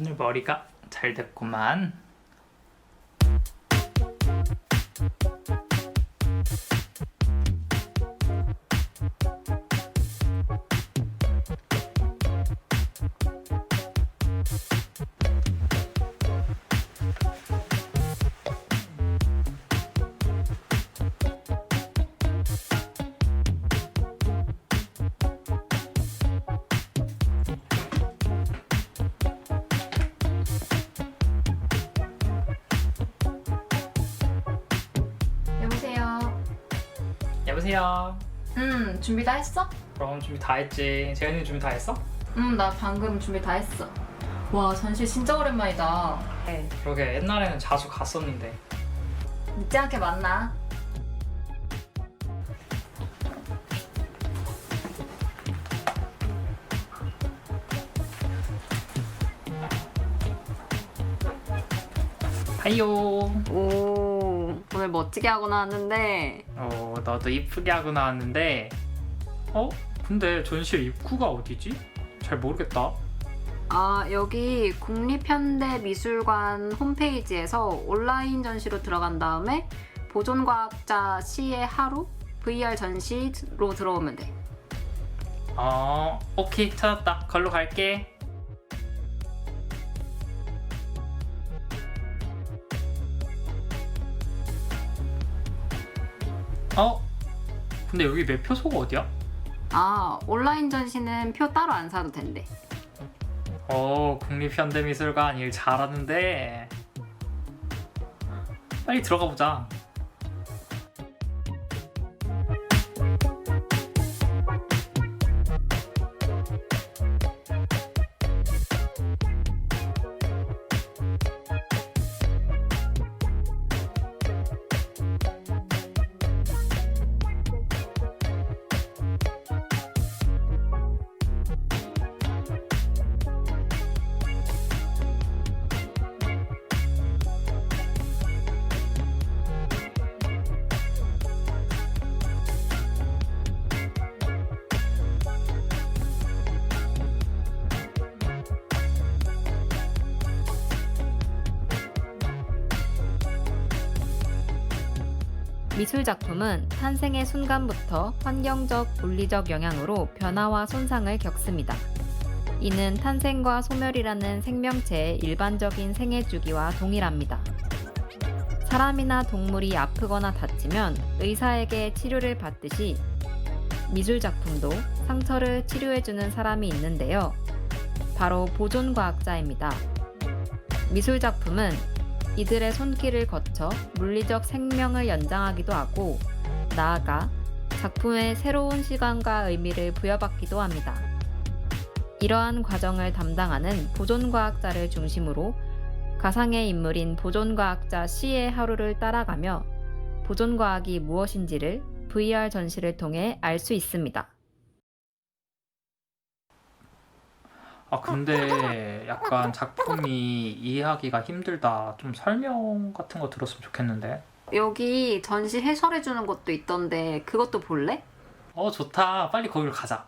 오늘 머리가 잘 됐구만. 여보세요. 음, 준비 다 했어? 그럼 준비 다 했지. 재현이 준비 다 했어? 음, 나 방금 준비 다 했어. 와, 전시 진짜 오랜만이다. 네. 그러게 옛날에는 자주 갔었는데. 늦지 않게 만나. 하이요. 오, 오늘 멋지게 하고 나왔는데. 어 너도 이쁘게 하고 나왔는데. 어? 근데 전시회 입구가 어디지? 잘 모르겠다. 아, 여기 국립현대미술관 홈페이지에서 온라인 전시로 들어간 다음에 보존과학자 시의 하루 VR 전시로 들어오면 돼. 어 오케이 찾았다. 걸로 갈게. 어? 근데 여기 매표소가 어디야? 아, 온라인 전시는 표 따로 안 사도 된대. 어, 국립현대미술관 일 잘하는데. 빨리 들어가 보자. 미술 작품은 탄생의 순간부터 환경적, 물리적 영향으로 변화와 손상을 겪습니다. 이는 탄생과 소멸이라는 생명체의 일반적인 생애 주기와 동일합니다. 사람이나 동물이 아프거나 다치면 의사에게 치료를 받듯이 미술 작품도 상처를 치료해주는 사람이 있는데요. 바로 보존과학자입니다. 미술 작품은 이들의 손길을 거쳐 물리적 생명을 연장하기도 하고 나아가 작품에 새로운 시간과 의미를 부여받기도 합니다. 이러한 과정을 담당하는 보존과학자를 중심으로 가상의 인물인 보존과학자 C의 하루를 따라가며 보존과학이 무엇인지를 VR 전시를 통해 알 수 있습니다. 아, 근데 약간 작품이 이해하기가 힘들다. 좀 설명 같은 거 들었으면 좋겠는데. 여기 전시 해설해주는 것도 있던데 그것도 볼래? 어, 좋다. 빨리 거기로 가자.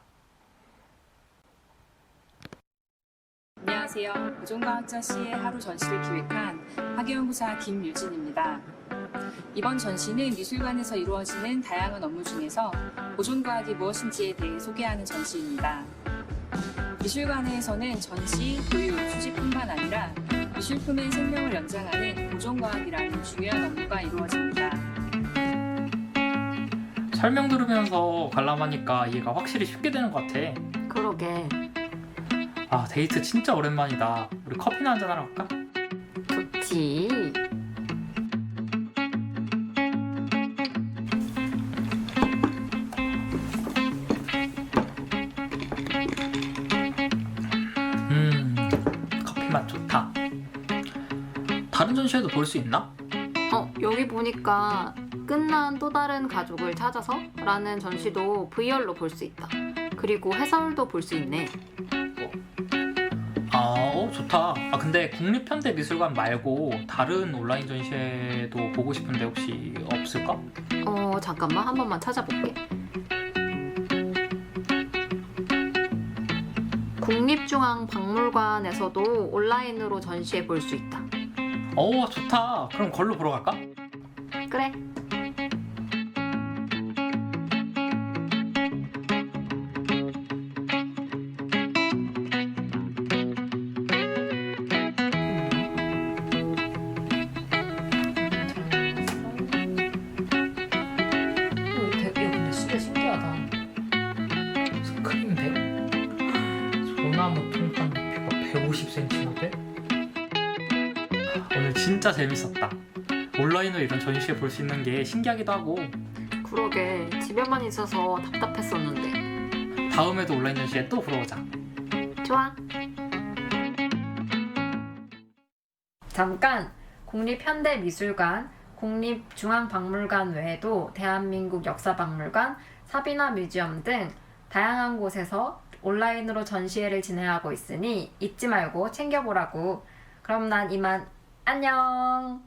안녕하세요. 보존과학자 씨의 하루 전시를 기획한 학예연구사 김유진입니다. 이번 전시는 미술관에서 이루어지는 다양한 업무 중에서 보존과학이 무엇인지에 대해 소개하는 전시입니다. 미술관에서는 전시, 교육, 수집뿐만 아니라 미술품의 생명을 연장하는 보존과학이라는 중요한 업무가 이루어집니다. 설명 들으면서 관람하니까 이해가 확실히 쉽게 되는 것 같아. 그러게 아, 데이트 진짜 오랜만이다. 우리 커피나 한잔 하러 갈까? 좋지 전시회도 볼 수 있나? 어 여기 보니까 끝난 또 다른 가족을 찾아서 라는 전시도 VR로 볼 수 있다 그리고 해설도 볼 수 있네 아, 어, 좋다. 아, 근데 국립현대미술관 말고 다른 온라인 전시회도 보고 싶은데 혹시 없을까? 어 잠깐만 한 번만 찾아볼게 국립중앙박물관에서도 온라인으로 전시해 볼 수 있다. 오 좋다. 그럼 걸로 보러 갈까? 그래. 되게 근데 진짜 신기하다. 스크린백? 소나무 통판 진짜 재밌었다. 온라인으로 이런 전시회 볼 수 있는 게 신기하기도 하고 그러게 집에만 있어서 답답했었는데. 다음에도 온라인 전시회 또 보러 오자. 좋아. 잠깐 국립현대미술관, 국립중앙박물관 외에도 대한민국 역사박물관, 사비나 뮤지엄 등 다양한 곳에서 온라인으로 전시회를 진행하고 있으니 잊지 말고 챙겨보라고. 그럼 난 이만 안녕.